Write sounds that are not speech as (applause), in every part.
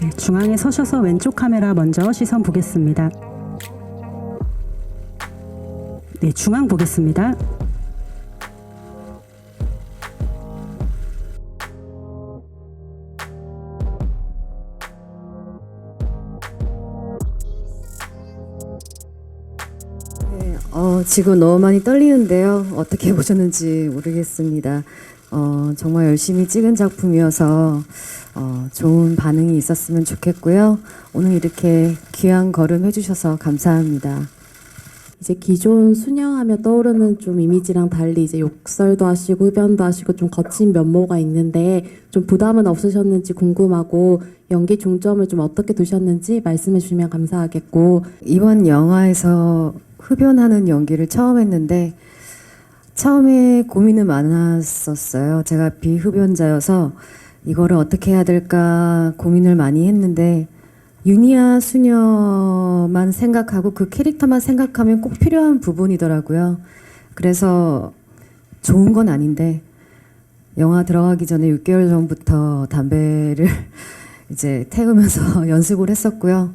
네, 중앙에 서셔서 왼쪽 카메라 먼저 시선 보겠습니다. 네, 중앙 보겠습니다. 어, 지금 너무 많이 떨리는데요. 어떻게 보셨는지 모르겠습니다. 어, 정말 열심히 찍은 작품이어서 어, 좋은 반응이 있었으면 좋겠고요. 오늘 이렇게 귀한 걸음 해주셔서 감사합니다. 이제 기존 수녀하며 떠오르는 좀 이미지랑 달리 이제 욕설도 하시고 흡연도 하시고 좀 거친 면모가 있는데 좀 부담은 없으셨는지 궁금하고 연기 중점을 좀 어떻게 두셨는지 말씀해 주시면 감사하겠고 이번 영화에서 흡연하는 연기를 처음 했는데 처음에 고민은 많았었어요. 제가 비흡연자여서 이거를 어떻게 해야 될까 고민을 많이 했는데 유니아 수녀만 생각하고 그 캐릭터만 생각하면 꼭 필요한 부분이더라고요. 그래서 좋은 건 아닌데 영화 들어가기 전에 6개월 전부터 담배를 (laughs) 이제 태우면서 (laughs) 연습을 했었고요.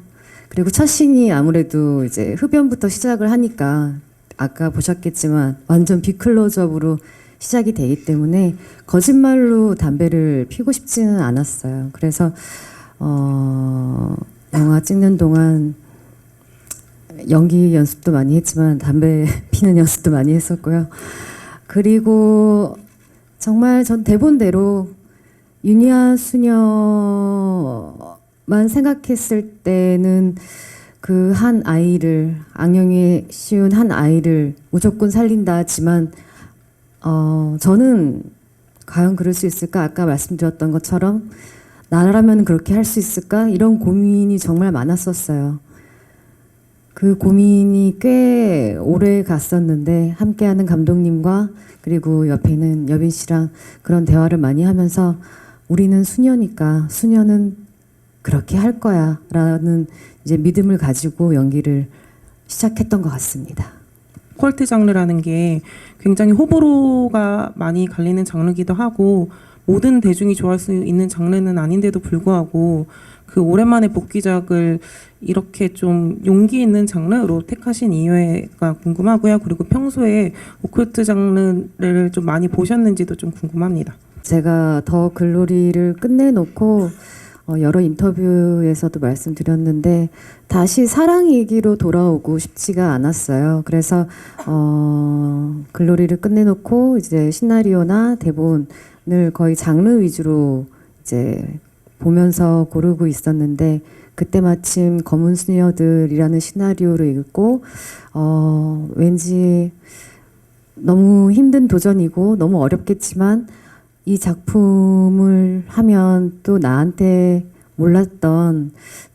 그리고 첫 씬이 아무래도 이제 흡연부터 시작을 하니까 아까 보셨겠지만 완전 비클로즈업으로 시작이 되기 때문에 거짓말로 담배를 피고 싶지는 않았어요. 그래서 어, 영화 찍는 동안 연기 연습도 많이 했지만 담배 (laughs) 피는 연습도 많이 했었고요. 그리고 정말 전 대본대로 유니아 수녀만 생각했을 때는 그 한 아이를 악령에 씌운 한 아이를 무조건 살린다지만 어 저는 과연 그럴 수 있을까 아까 말씀드렸던 것처럼 나라면 그렇게 할 수 있을까 이런 고민이 정말 많았었어요. 그 고민이 꽤 오래 갔었는데 함께하는 감독님과 그리고 옆에 있는 여빈 씨랑 그런 대화를 많이 하면서 우리는 수녀니까 수녀는 그렇게 할 거야 라는 이제 믿음을 가지고 연기를 시작했던 것 같습니다. 콜트 장르라는 게 굉장히 호불호가 많이 갈리는 장르기도 하고 모든 대중이 좋아할 수 있는 장르는 아닌데도 불구하고 그 오랜만에 복귀작을 이렇게 좀 용기 있는 장르로 택하신 이유가 궁금하고요. 그리고 평소에 오컬트 장르를 좀 많이 보셨는지도 좀 궁금합니다. 제가 더 글로리를 끝내놓고 어, 여러 인터뷰에서도 말씀드렸는데 다시 사랑 얘기로 돌아오고 싶지가 않았어요. 그래서 어, 글로리를 끝내놓고 이제 시나리오나 대본을 거의 장르 위주로 이제 보면서 고르고 있었는데 그때 마침 검은 수녀들이라는 시나리오를 읽고 어, 왠지 너무 힘든 도전이고 너무 어렵겠지만 이 작품을 하면 또 나한테 몰랐던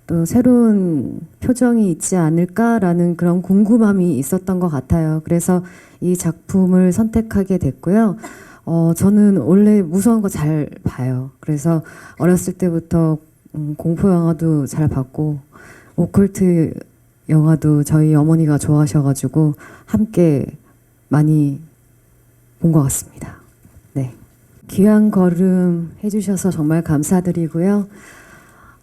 또 새로운 표정이 있지 않을까라는 그런 궁금함이 있었던 것 같아요. 그래서 이 작품을 선택하게 됐고요. 어, 저는 원래 무서운 거 잘 봐요. 그래서 어렸을 때부터 음, 공포 영화도 잘 봤고 오컬트 영화도 저희 어머니가 좋아하셔가지고 함께 많이 본 것 같습니다. 네. 귀한 걸음 해주셔서 정말 감사드리고요.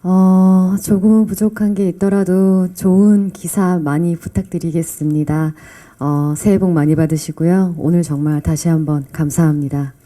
어, 조금은 부족한 게 있더라도 좋은 기사 많이 부탁드리겠습니다. 어, 새해 복 많이 받으시고요. 오늘 정말 다시 한번 감사합니다.